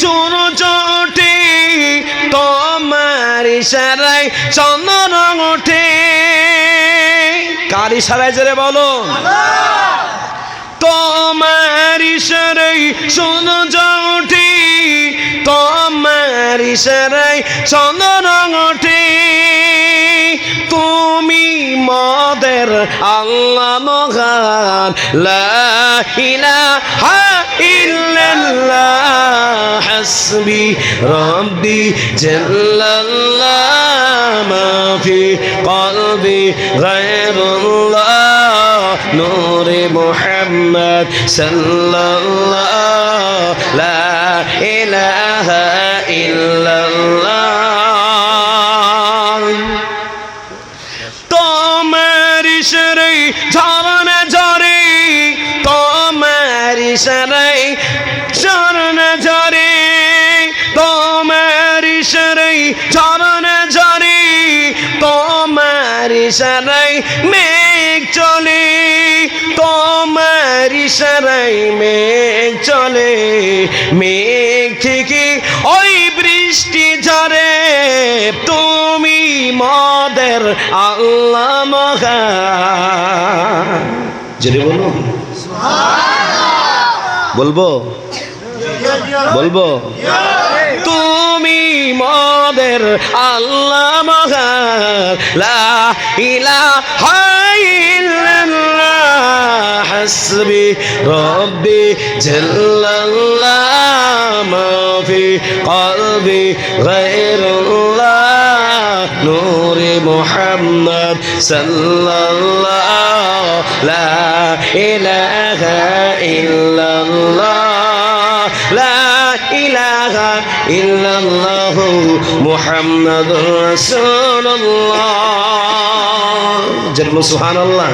সূর্য ওঠে তোমার ইশারাই চন্দ্র ওঠে। কার ইশারায় জোরে বলো তোমার ইশারাই সূর্য ওঠে তোমার ইশারাই চন্দ্র ওঠে। তুমি মদের আল্লাহ মহান, লা ইলাহা ইল্লাল্লাহ। হাসবি রব্বি জাল্লাল্লাহ মা ফি কলবি গায়রুল্লাহ, নূরে মুহাম্মদ সাল্লাল্লাহ, লা ইলাহা ইল্লাল্লাহ। তোমার ইশারাই ঝরনা ঝরে, তোমার ইশারাই তোমার ইশারাই মেঘ চলে তোমার ইশারাই মেঘ চলে। মেঘ থেকে ওই বৃষ্টি ঝরে তুমি মদের আল্লাহ মহা যদি বলো। বলব? বলব? তুমি মদের আল্লাহ মহা লা ইলাহা ইল্লাল্লাহ, হাসবি রব্বি জাল্লাল্লাহ মা ফি কলবি নূরে মুহাম্মদ সাল্লাল্লাহ, লা ইলাহা ইল্লাল্লাহ। ইলাহা ইল্লাল্লাহ জন্য সুবহানাল্লাহ।